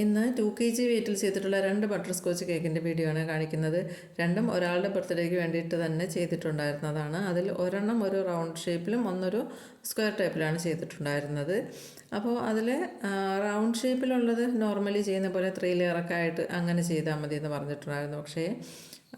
ഇന്ന് to K G വെയിറ്റിൽ ചെയ്തിട്ടുള്ള രണ്ട് ബട്ടർ സ്കോച്ച് കേക്കിന്റെ വീഡിയോ ആണ് കാണിക്കുന്നത്. രണ്ടും ഒരാളുടെ ബർത്ത്ഡേക്ക് വേണ്ടിയിട്ട് തന്നെ ചെയ്തിട്ടുണ്ടായിരുന്നതാണ്. അതിൽ ഒരെണ്ണം ഒരു റൗണ്ട് ഷേപ്പിലും ഒന്നൊരു സ്ക്വയർ ടൈപ്പിലാണ് ചെയ്തിട്ടുണ്ടായിരുന്നത്. അപ്പോൾ അതിൽ റൗണ്ട് ഷേപ്പിലുള്ളത് നോർമലി ചെയ്യുന്ന പോലെ ത്രീ ലെയറൊക്കെ ആയിട്ട് അങ്ങനെ ചെയ്താൽ മതി എന്ന് പറഞ്ഞിട്ടുണ്ടായിരുന്നു. പക്ഷേ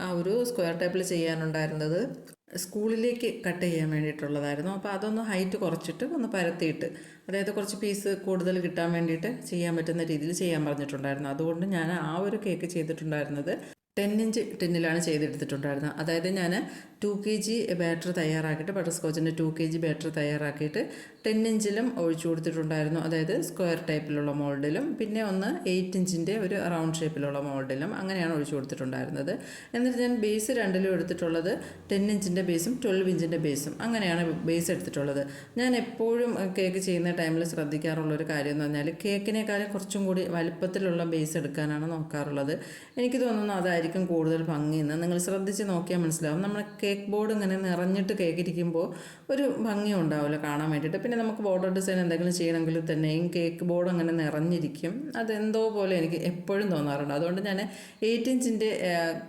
ആ ഒരു സ്ക്വയർ ടൈപ്പിൽ ചെയ്യാനുണ്ടായിരുന്നത് സ്കൂളിലേക്ക് കട്ട് ചെയ്യാൻ വേണ്ടിയിട്ടുള്ളതായിരുന്നു. അപ്പോൾ അതൊന്ന് ഹൈറ്റ് കുറച്ചിട്ട് ഒന്ന് പരത്തിയിട്ട് അതായത് കുറച്ച് പീസ് കൂടുതൽ കിട്ടാൻ വേണ്ടിയിട്ട് ചെയ്യാൻ പറ്റുന്ന രീതിയിൽ ചെയ്യാൻ പറഞ്ഞിട്ടുണ്ടായിരുന്നു. അതുകൊണ്ട് ഞാൻ ആ ഒരു കേക്ക് ചെയ്തിട്ടുണ്ടായിരുന്നത് ടെൻ ഇഞ്ച് ടിന്നിലാണ് ചെയ്തെടുത്തിട്ടുണ്ടായിരുന്നത്. അതായത് ഞാൻ ടു കെ ജി ബാറ്റർ തയ്യാറാക്കിയിട്ട് ബട്ടർ സ്കോച്ചിന്റെ ടു കെ ജി ബാറ്റർ തയ്യാറാക്കിയിട്ട് ടെൻ ഇഞ്ചിലും ഒഴിച്ചു കൊടുത്തിട്ടുണ്ടായിരുന്നു. അതായത് സ്ക്വയർ ടൈപ്പിലുള്ള മോൾഡിലും പിന്നെ ഒന്ന് എയ്റ്റ് ഇഞ്ചിന്റെ ഒരു റൗണ്ട് ഷേപ്പിലുള്ള മോൾഡിലും അങ്ങനെയാണ് ഒഴിച്ചു കൊടുത്തിട്ടുണ്ടായിരുന്നത്. എന്നിട്ട് ഞാൻ ബേസ് രണ്ടിലും എടുത്തിട്ടുള്ളത് ടെൻ ഇഞ്ചിന്റെ ബേസും ട്വൽവ് ഇഞ്ചിന്റെ ബേസും അങ്ങനെയാണ് ബേസ് എടുത്തിട്ടുള്ളത്. ഞാൻ എപ്പോഴും കേക്ക് ചെയ്യുന്ന ടൈമിൽ ശ്രദ്ധിക്കാറുള്ള ഒരു കാര്യം എന്ന് പറഞ്ഞാൽ കേക്കിനേക്കാളും കുറച്ചും കൂടി വലിപ്പത്തിലുള്ള ബേസ് എടുക്കാനാണ് നോക്കാറുള്ളത്. എനിക്ക് തോന്നുന്നു അതായിരിക്കും കൂടുതൽ ഭംഗിയെന്ന്. നിങ്ങൾ ശ്രദ്ധിച്ച് നോക്കിയാൽ മനസ്സിലാവും. നമ്മൾ കേക്ക് ബോർഡ് ഇങ്ങനെ നിറഞ്ഞിട്ട് കേക്ക് ഇരിക്കുമ്പോൾ ഒരു ഭംഗി ഉണ്ടാവില്ല കാണാൻ വേണ്ടിയിട്ട്. പിന്നെ നമുക്ക് ബോർഡർ ഡിസൈൻ എന്തെങ്കിലും ചെയ്യണമെങ്കിൽ തന്നെയും കേക്ക് ബോർഡ് അങ്ങനെ നിറഞ്ഞിരിക്കും. അതെന്തോ പോലെ എനിക്ക് എപ്പോഴും തോന്നാറുണ്ട്. അതുകൊണ്ട് ഞാൻ എയ്റ്റ് ഇഞ്ചിന്റെ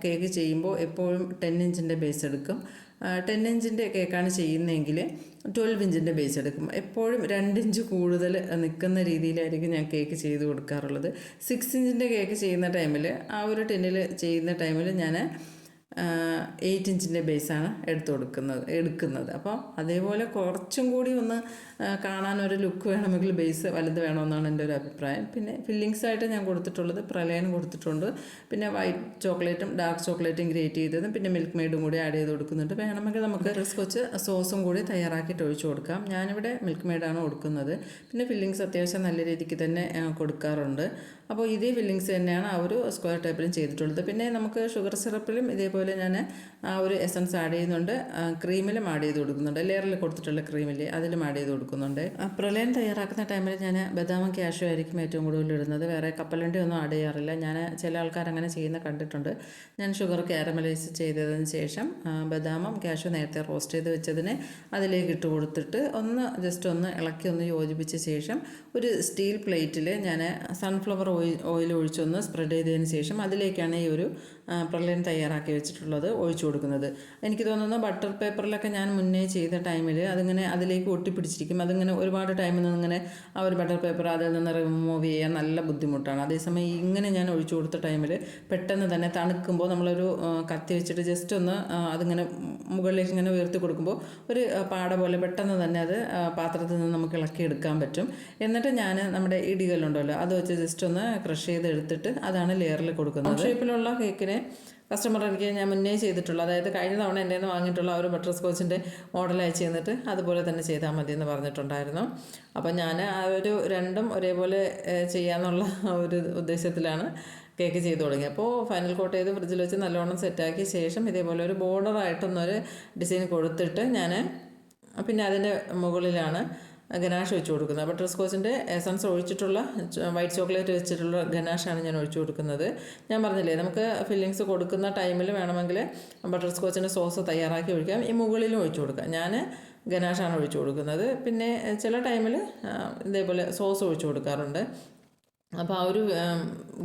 കേക്ക് ചെയ്യുമ്പോൾ എപ്പോഴും ടെൻ ഇഞ്ചിന്റെ ബേസ് എടുക്കും. ടെൻ ഇഞ്ചിന്റെ കേക്കാണ് ചെയ്യുന്നതെങ്കിൽ ട്വൽവ് ഇഞ്ചിന്റെ ബേസ് എടുക്കും. എപ്പോഴും രണ്ട് ഇഞ്ച് കൂടുതൽ നിൽക്കുന്ന രീതിയിലായിരിക്കും ഞാൻ കേക്ക് ചെയ്ത് കൊടുക്കാറുള്ളത്. സിക്സ് ഇഞ്ചിന്റെ കേക്ക് ചെയ്യുന്ന ടൈമിൽ ആ ഒരു ടെന്നിൽ ചെയ്യുന്ന ടൈമിൽ ഞാൻ എയ്റ്റ് ഇഞ്ചിന്റെ ബേസാണ് എടുത്തു കൊടുക്കുന്നത് എടുക്കുന്നത്. അപ്പോൾ അതേപോലെ കുറച്ചും കൂടി ഒന്ന് കാണാൻ ഒരു ലുക്ക് വേണമെങ്കിൽ ബേസ് വലുത് വേണമെന്നാണ് എന്റെ ഒരു അഭിപ്രായം. പിന്നെ ഫില്ലിങ്സ് ആയിട്ട് ഞാൻ കൊടുത്തിട്ടുള്ളത് പ്രളയൻ കൊടുത്തിട്ടുണ്ട്. പിന്നെ വൈറ്റ് ചോക്ലേറ്റും ഡാർക്ക് ചോക്ലേറ്റും ഗ്രേറ്റ് ചെയ്തതും പിന്നെ മിൽക്ക് മെയ്ഡും കൂടി ആഡ് ചെയ്ത് കൊടുക്കുന്നുണ്ട്. വേണമെങ്കിൽ നമുക്ക് കൊച്ച് സോസും കൂടി തയ്യാറാക്കിയിട്ട് ഒഴിച്ചു കൊടുക്കാം. ഞാനിവിടെ മിൽക്ക് മെയ്ഡാണ് കൊടുക്കുന്നത്. പിന്നെ ഫില്ലിങ്സ് അത്യാവശ്യം നല്ല രീതിക്ക് തന്നെ കൊടുക്കാറുണ്ട്. അപ്പോൾ ഇതേ ഫില്ലിങ്സ് തന്നെയാണ് ആ ഒരു സ്ക്വയർ ടൈപ്പിലും ചെയ്തിട്ടുള്ളത്. പിന്നെ നമുക്ക് ഷുഗർ സിറപ്പിലും ഇതേപോലെ ഞാൻ ആ ഒരു എസൻസ് ആഡ് ചെയ്യുന്നുണ്ട്. ക്രീമിലും ആഡ് ചെയ്ത് കൊടുക്കുന്നുണ്ട്. ലെയറിൽ കൊടുത്തിട്ടുള്ള ക്രീമിൽ അതിലും ആഡ് ചെയ്ത് കൊടുക്കുന്നുണ്ട്. പ്രളയം തയ്യാറാക്കുന്ന ടൈമിൽ ഞാൻ ബദാമും ക്യാഷും ആയിരിക്കും ഏറ്റവും കൂടുതൽ ഇടുന്നത്. വേറെ കപ്പലണ്ടി ഒന്നും ആഡ് ചെയ്യാറില്ല. ഞാൻ ചില ആൾക്കാർ അങ്ങനെ ചെയ്യുന്ന കണ്ടിട്ടുണ്ട്. ഞാൻ ഷുഗർ ക്യാരമലൈസ് ചെയ്തതിന് ശേഷം ബദാമും ക്യാഷും നേരത്തെ റോസ്റ്റ് ചെയ്ത് വെച്ചതിനെ അതിലേക്ക് ഇട്ട് കൊടുത്തിട്ട് ഒന്ന് ജസ്റ്റ് ഒന്ന് ഇളക്കി ഒന്ന് യോജിപ്പിച്ച ശേഷം ഒരു സ്റ്റീൽ പ്ലേറ്റിൽ ഞാൻ സൺഫ്ലവർ ഓയിൽ ഓയിൽ ഒഴിച്ചൊന്ന് സ്പ്രെഡ് ചെയ്തതിന് ശേഷം അതിലേക്കാണ് ഈ ഒരു പ്രളയം തയ്യാറാക്കി വെച്ചിട്ടുള്ളത് ഒഴിച്ചു കൊടുക്കുന്നത്. എനിക്ക് തോന്നുന്നു ബട്ടർ പേപ്പറിലൊക്കെ ഞാൻ മുന്നേ ചെയ്ത ടൈമിൽ അതിങ്ങനെ അതിലേക്ക് ഒട്ടിപ്പിടിച്ചിരിക്കും. അതിങ്ങനെ ഒരുപാട് ടൈമിൽ നിന്ന് ഇങ്ങനെ ആ ഒരു ബട്ടർ പേപ്പർ അതിൽ നിന്ന് റിമൂവ് ചെയ്യാൻ നല്ല ബുദ്ധിമുട്ടാണ്. അതേസമയം ഇങ്ങനെ ഞാൻ ഒഴിച്ചു കൊടുത്ത ടൈമിൽ പെട്ടെന്ന് തന്നെ തണുക്കുമ്പോൾ നമ്മളൊരു കത്തി വെച്ചിട്ട് ജസ്റ്റ് ഒന്ന് അതിങ്ങനെ മുകളിലേക്ക് ഇങ്ങനെ ഉയർത്തി കൊടുക്കുമ്പോൾ ഒരു പാട പോലെ പെട്ടെന്ന് തന്നെ അത് പാത്രത്തിൽ നിന്ന് നമുക്ക് ഇളക്കി എടുക്കാൻ പറ്റും. എന്നിട്ട് ഞാൻ നമ്മുടെ ഇടികല്ലുണ്ടല്ലോ അത് വെച്ച് ജസ്റ്റ് ഒന്ന് ക്രഷ് ചെയ്ത് എടുത്തിട്ട് അതാണ് ലെയറിൽ കൊടുക്കുന്നത്. ഷേപ്പിലുള്ള കേക്കിന് കസ്റ്റമർ എനിക്ക് ഞാൻ മുന്നേ ചെയ്തിട്ടുള്ള. അതായത് കഴിഞ്ഞ തവണ എന്റെ നിന്ന് വാങ്ങിയിട്ടുള്ള ഒരു ബട്ടർ സ്കോച്ചിന്റെ മോഡൽ അയച്ചു തന്നിട്ട് അതുപോലെ തന്നെ ചെയ്താൽ മതി എന്ന് പറഞ്ഞിട്ടുണ്ടായിരുന്നു. അപ്പോൾ ഞാൻ ആ ഒരു രണ്ടും ഒരേപോലെ ചെയ്യാമെന്നുള്ള ഒരു ഉദ്ദേശത്തിലാണ് കേക്ക് ചെയ്തു തുടങ്ങി അപ്പോൾ ഫൈനൽ കോട്ട് ചെയ്ത് ഫ്രിഡ്ജിൽ വെച്ച് നല്ലോണം സെറ്റാക്കിയ ശേഷം ഇതേപോലെ ഒരു ബോർഡറായിട്ടൊന്നൊരു ഡിസൈൻ കൊടുത്തിട്ട് ഞാൻ പിന്നെ അതിന്റെ മുകളിലാണ് ഗനാഷ് ഒഴിച്ചു കൊടുക്കുന്നത്. ബട്ടർ സ്കോച്ചിന്റെ എസൻസ് ഒഴിച്ചിട്ടുള്ള വൈറ്റ് ചോക്ലേറ്റ് വെച്ചിട്ടുള്ള ഗനാഷാണ് ഞാൻ ഒഴിച്ചു കൊടുക്കുന്നത്. ഞാൻ പറഞ്ഞില്ലേ നമുക്ക് ഫില്ലിങ്സ് കൊടുക്കുന്ന ടൈമിൽ വേണമെങ്കിൽ ബട്ടർ സ്കോച്ചിന്റെ സോസ് തയ്യാറാക്കി ഒഴിക്കാം. ഈ മുകളിലും ഒഴിച്ചു കൊടുക്കാം. ഞാൻ ഗനാഷാണ് ഒഴിച്ചു കൊടുക്കുന്നത്. പിന്നെ ചില ടൈമിൽ ഇതേപോലെ സോസ് ഒഴിച്ചു കൊടുക്കാറുണ്ട്. അപ്പോൾ ആ ഒരു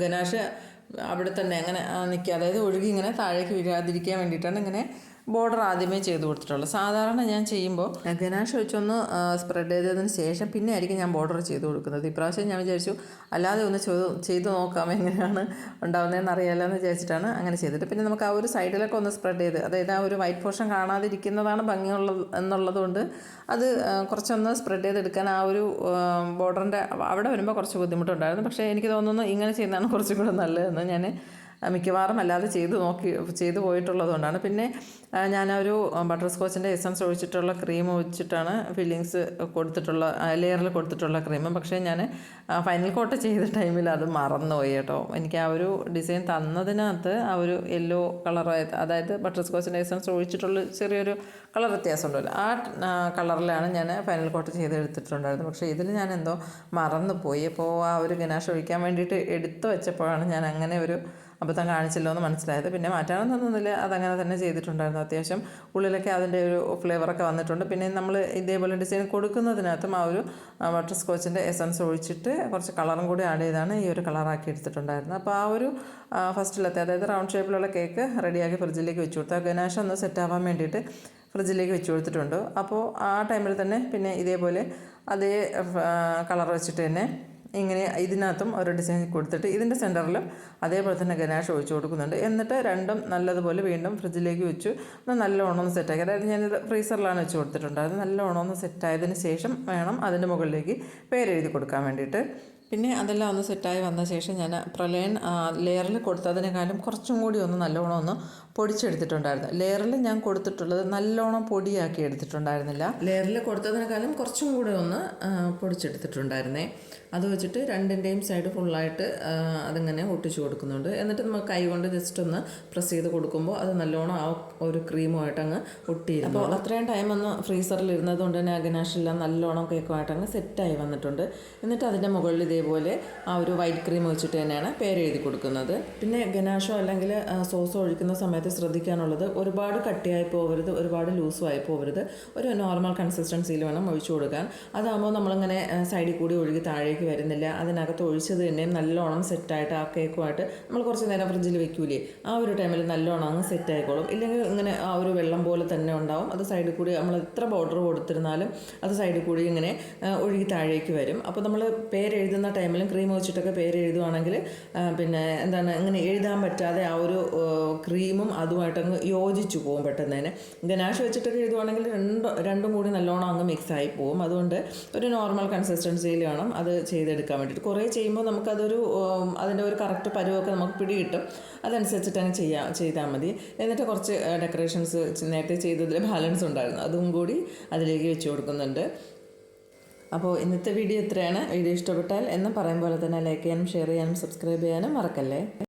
ഗനാഷ് അവിടെ തന്നെ അങ്ങനെ നിൽക്കുക. അതായത് ഒഴുകി ഇങ്ങനെ താഴേക്ക് വീഴാതിരിക്കാൻ വേണ്ടിയിട്ടാണ് ഇങ്ങനെ ബോർഡർ ആദ്യമേ ചെയ്ത് കൊടുത്തിട്ടുള്ളൂ. സാധാരണ ഞാൻ ചെയ്യുമ്പോൾ ഗനാഷ് വെച്ചൊന്ന് സ്പ്രെഡ് ചെയ്തതിന് ശേഷം പിന്നെ ആയിരിക്കും ഞാൻ ബോർഡർ ചെയ്ത് കൊടുക്കുന്നത്. ഇപ്രാവശ്യം ഞാൻ വിചാരിച്ചു അല്ലാതെ ഒന്ന് ചെയ്ത് നോക്കാം എങ്ങനെയാണ് ഉണ്ടാവുന്നതെന്ന് അറിയാമല്ലോ എന്ന് വിചാരിച്ചിട്ടാണ് അങ്ങനെ ചെയ്തിട്ട്. പിന്നെ നമുക്ക് ആ ഒരു സൈഡിലൊക്കെ ഒന്ന് സ്പ്രെഡ് ചെയ്ത് അതായത് ആ ഒരു വൈറ്റ് പോർഷൻ കാണാതിരിക്കുന്നതാണ് ഭംഗിയുള്ളത് എന്നുള്ളതുകൊണ്ട് അത് കുറച്ചൊന്ന് സ്പ്രെഡ് ചെയ്തെടുക്കാൻ ആ ഒരു ബോർഡറിന്റെ അവിടെ വരുമ്പോൾ കുറച്ച് ബുദ്ധിമുട്ടുണ്ടായിരുന്നു. പക്ഷേ എനിക്ക് തോന്നുന്നു ഇങ്ങനെ ചെയ്യുന്നതാണ് കുറച്ചും കൂടെ നല്ലതെന്ന് ഞാൻ മിക്കവാറും അല്ലാതെ ചെയ്ത് നോക്കി ചെയ്തു പോയിട്ടുള്ളതുകൊണ്ടാണ്. പിന്നെ ഞാനൊരു ബട്ടർ സ്കോച്ചിന്റെ എസൻസ് ഒഴിച്ചിട്ടുള്ള ക്രീം ഒഴിച്ചിട്ടാണ് ഫില്ലിങ്സ് കൊടുത്തിട്ടുള്ള ലെയറിൽ കൊടുത്തിട്ടുള്ള ക്രീം പക്ഷേ ഞാൻ ഫൈനൽ കോട്ട് ചെയ്ത ടൈമിൽ അത് മറന്നുപോയി കേട്ടോ. എനിക്ക് ആ ഒരു ഡിസൈൻ തന്നതിനകത്ത് ആ ഒരു യെല്ലോ കളറായത് അതായത് ബട്ടർ സ്കോച്ചിന്റെ എസൻസ് ഒഴിച്ചിട്ടുള്ള ചെറിയൊരു കളർ വ്യത്യാസം ഉണ്ടല്ലോ ആ കളറിലാണ് ഞാൻ ഫൈനൽ കോട്ട് ചെയ്ത് എടുത്തിട്ടുണ്ടായിരുന്നത് പക്ഷേ ഇതിൽ ഞാൻ എന്തോ മറന്നു പോയി അപ്പോൾ ആ ഒരു ഗനാഷ് ഒഴിക്കാൻ വേണ്ടിയിട്ട് എടുത്തു വെച്ചപ്പോഴാണ് ഞാൻ അങ്ങനെ ഒരു അബദ്ധം കാണിച്ചല്ലോ എന്ന് മനസ്സിലായത്. പിന്നെ മാറ്റാനൊന്നും തോന്നുന്നില്ല. അതങ്ങനെ തന്നെ ചെയ്തിട്ടുണ്ടായിരുന്നു. അത്യാവശ്യം ഉള്ളിലൊക്കെ അതിന്റെ ഒരു ഫ്ലേവറൊക്കെ വന്നിട്ടുണ്ട്. പിന്നെ നമ്മൾ ഇതേപോലെ ഡിസൈൻ കൊടുക്കുന്നതിനകത്തും ആ ഒരു ബട്ടർ സ്കോച്ചിന്റെ എസൻസ് ഒഴിച്ചിട്ട് കുറച്ച് കളറും കൂടി ആഡ് ചെയ്താണ് ഈ ഒരു കളറാക്കി എടുത്തിട്ടുണ്ടായിരുന്നത്. അപ്പോൾ ആ ഒരു ഫസ്റ്റിലത്തെ അതായത് റൗണ്ട് ഷേപ്പിലുള്ള കേക്ക് റെഡിയാക്കി ഫ്രിഡ്ജിലേക്ക് വെച്ച് കൊടുത്തു. ഗനാഷ് ഒന്ന് സെറ്റാവാൻ വേണ്ടിയിട്ട് ഫ്രിഡ്ജിലേക്ക് വെച്ച് കൊടുത്തിട്ടുണ്ട്. അപ്പോൾ ആ ടൈമിൽ തന്നെ പിന്നെ ഇതേപോലെ അതേ കളർ വെച്ചിട്ട് തന്നെ ഇങ്ങനെ ഇതിനകത്തും ഒരു ഡിസൈൻ കൊടുത്തിട്ട് ഇതിന്റെ സെന്ററിലും അതേപോലെ തന്നെ ഗനാഷ് ഒഴിച്ച് കൊടുക്കുന്നുണ്ട്. എന്നിട്ട് രണ്ടും നല്ലതുപോലെ വീണ്ടും ഫ്രിഡ്ജിലേക്ക് വെച്ചു. ഒന്ന് നല്ലോണം ഒന്ന് സെറ്റാക്കി അതായത് ഞാനിത് ഫ്രീസറിലാണ് വെച്ച് കൊടുത്തിട്ടുണ്ടായത് നല്ലോണം ഒന്ന് സെറ്റായതിന് ശേഷം വേണം അതിന്റെ മുകളിലേക്ക് പേരെഴുതി കൊടുക്കാൻ വേണ്ടിയിട്ട്. പിന്നെ അതെല്ലാം ഒന്ന് സെറ്റായി വന്ന ശേഷം ഞാൻ പ്രളയൻ ലെയറിൽ കൊടുത്തതിനേക്കാളും കുറച്ചും കൂടി ഒന്ന് നല്ലോണം ഒന്ന് പൊടിച്ചെടുത്തിട്ടുണ്ടായിരുന്നു. ലെയറിൽ ഞാൻ കൊടുത്തിട്ടുള്ളത് നല്ലോണം പൊടിയാക്കി എടുത്തിട്ടുണ്ടായിരുന്നില്ല. ലെയറിൽ കൊടുത്തതിനേക്കാളും കുറച്ചും കൂടെ ഒന്ന് പൊടിച്ചെടുത്തിട്ടുണ്ടായിരുന്നേ. അത് വെച്ചിട്ട് രണ്ടിന്റെയും സൈഡ് ഫുള്ളായിട്ട് അതിങ്ങനെ ഒട്ടിച്ചു കൊടുക്കുന്നുണ്ട്. എന്നിട്ട് നമ്മൾ കൈ കൊണ്ട് ജസ്റ്റ് ഒന്ന് പ്രസ് ചെയ്ത് കൊടുക്കുമ്പോൾ അത് നല്ലോണം ആ ഒരു ക്രീമുമായിട്ട് അങ്ങ് ഒട്ടിയിരുന്നു. അപ്പോൾ അത്രയും ടൈം ഒന്ന് ഫ്രീസറിൽ ഇരുന്നത് കൊണ്ട് തന്നെ അഗനാഷെല്ലാം ഗനാഷെല്ലാം നല്ലോണം കേക്കുമായിട്ട് അങ്ങ് സെറ്റായി വന്നിട്ടുണ്ട്. എന്നിട്ട് അതിന്റെ മുകളിൽ ഇതേപോലെ ആ ഒരു വൈറ്റ് ക്രീം വെച്ചിട്ട് തന്നെയാണ് പേര് എഴുതി കൊടുക്കുന്നത്. പിന്നെ ഗനാഷോ അല്ലെങ്കിൽ സോസോ ഒഴിക്കുന്ന സമയത്ത് ശ്രദ്ധിക്കാനുള്ളത് ഒരുപാട് കട്ടിയായി പോകരുത് ഒരുപാട് ലൂസും ആയി പോകരുത് ഒരു നോർമൽ കൺസിസ്റ്റൻസിയിൽ വേണം ഒഴിച്ചു കൊടുക്കാൻ. അതാകുമ്പോൾ നമ്മളിങ്ങനെ സൈഡിൽ കൂടി ഒഴുകി താഴേക്ക് വരുന്നില്ല. അതിനകത്ത് ഒഴിച്ചത് തന്നെയും നല്ലോണം സെറ്റായിട്ട് ആ കേക്കുമായിട്ട് നമ്മൾ കുറച്ച് നേരം ഫ്രിഡ്ജിൽ വെക്കൂലേ? ആ ഒരു ടൈമിൽ നല്ലോണം അങ്ങ് സെറ്റ് ആയിക്കോളും. ഇല്ലെങ്കിൽ ഇങ്ങനെ ആ ഒരു വെള്ളം പോലെ തന്നെ ഉണ്ടാവും. അത് സൈഡിൽ കൂടി നമ്മൾ എത്ര ബോർഡർ കൊടുത്തിരുന്നാലും അത് സൈഡിൽ കൂടി ഇങ്ങനെ ഒഴുകി താഴേക്ക് വരും. അപ്പോൾ നമ്മൾ പേരെഴുതുന്ന ടൈമിലും ക്രീം വെച്ചിട്ടൊക്കെ പേരെഴുതുവാണെങ്കിൽ പിന്നെ എന്താണ് ഇങ്ങനെ എഴുതാൻ പറ്റാതെ ആ ഒരു ക്രീമും അതുമായിട്ട് അങ്ങ് യോജിച്ചു പോകും പെട്ടെന്ന് തന്നെ ഗനാഷ് വെച്ചിട്ടൊക്കെ എഴുതുവാണെങ്കിൽ രണ്ട് രണ്ടും കൂടി നല്ലോണം അങ്ങ് മിക്സ് ആയി പോകും. അതുകൊണ്ട് ഒരു നോർമൽ കൺസിസ്റ്റൻസിയിൽ വേണം അത് ചെയ്തെടുക്കാൻ വേണ്ടിയിട്ട്. കുറേ ചെയ്യുമ്പോൾ നമുക്കതൊരു അതിന്റെ ഒരു കറക്റ്റ് പരുവൊക്കെ നമുക്ക് പിടികിട്ടും. അതനുസരിച്ചിട്ട് അങ്ങ് ചെയ്യാം ചെയ്താൽ മതി. എന്നിട്ട് കുറച്ച് ഡെക്കറേഷൻസ് നേരത്തെ ചെയ്തതിൽ ബാലൻസ് ഉണ്ടായിരുന്നു. അതും കൂടി അതിലേക്ക് വെച്ച് കൊടുക്കുന്നുണ്ട്. അപ്പോൾ ഇന്നത്തെ വീഡിയോ ഇത്രയാണ്. വീഡിയോ ഇഷ്ടപ്പെട്ടാൽ എന്നും പറയും പോലെ തന്നെ ലൈക്ക് ചെയ്യാനും ഷെയർ ചെയ്യാനും സബ്സ്ക്രൈബ് ചെയ്യാനും മറക്കല്ലേ?